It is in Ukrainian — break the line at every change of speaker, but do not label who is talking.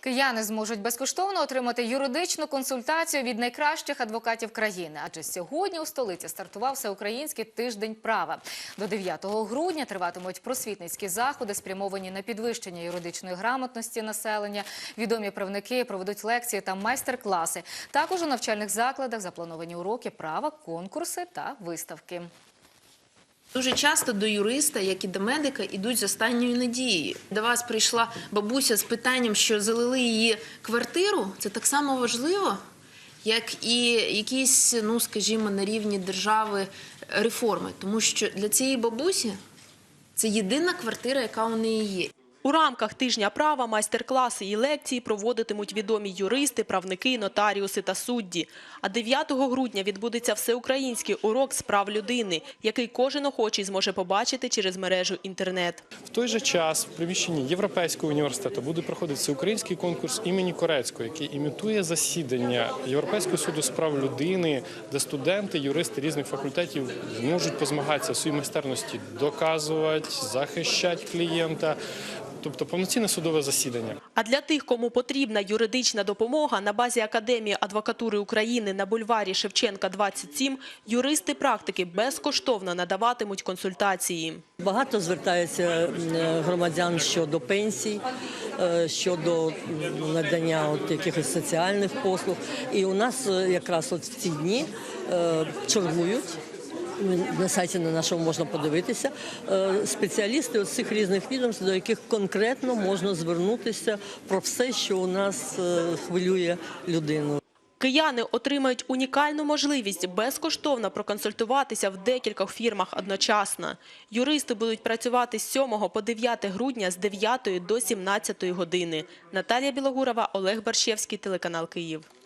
Кияни зможуть безкоштовно отримати юридичну консультацію від найкращих адвокатів країни. Адже сьогодні у столиці стартував всеукраїнський тиждень права. До 9 грудня триватимуть просвітницькі заходи, спрямовані на підвищення юридичної грамотності населення. Відомі правники проведуть лекції та майстер-класи. Також у навчальних закладах заплановані уроки права, конкурси та виставки.
Дуже часто до юриста, як і до медика, ідуть з останньою надією. До вас прийшла бабуся з питанням, що залили її квартиру. Це так само важливо, як і якісь, ну скажімо, на рівні держави реформи. Тому що для цієї бабусі це єдина квартира, яка у неї є.
У рамках тижня права майстер-класи і лекції проводитимуть відомі юристи, правники, нотаріуси та судді. А 9 грудня відбудеться всеукраїнський урок з прав людини, який кожен охочий зможе побачити через мережу інтернет.
В той же час в приміщенні Європейського університету буде проходити всеукраїнський конкурс імені Корецького, який імітує засідання Європейського суду з прав людини, де студенти, юристи різних факультетів зможуть позмагатися в своїй майстерності, доказувати, захищати клієнта. Тобто повноцінне судове засідання.
А для тих, кому потрібна юридична допомога, на базі Академії адвокатури України на бульварі Шевченка 27 юристи-практики безкоштовно надаватимуть консультації.
Багато звертаються е, громадян щодо пенсій, е, щодо надання от якихось соціальних послуг. І у нас е, якраз от в ці дні чергують. На сайті на нашому можна подивитися е, спеціалісти з цих різних відомств, до яких конкретно можна звернутися про все, що у нас е, хвилює людину.
Кияни отримають унікальну можливість безкоштовно проконсультуватися в декількох фірмах одночасно. Юристи будуть працювати з 7 по 9 грудня з 9 до 17 години. Наталія Білогурова, Олег Барщевський, телеканал Київ.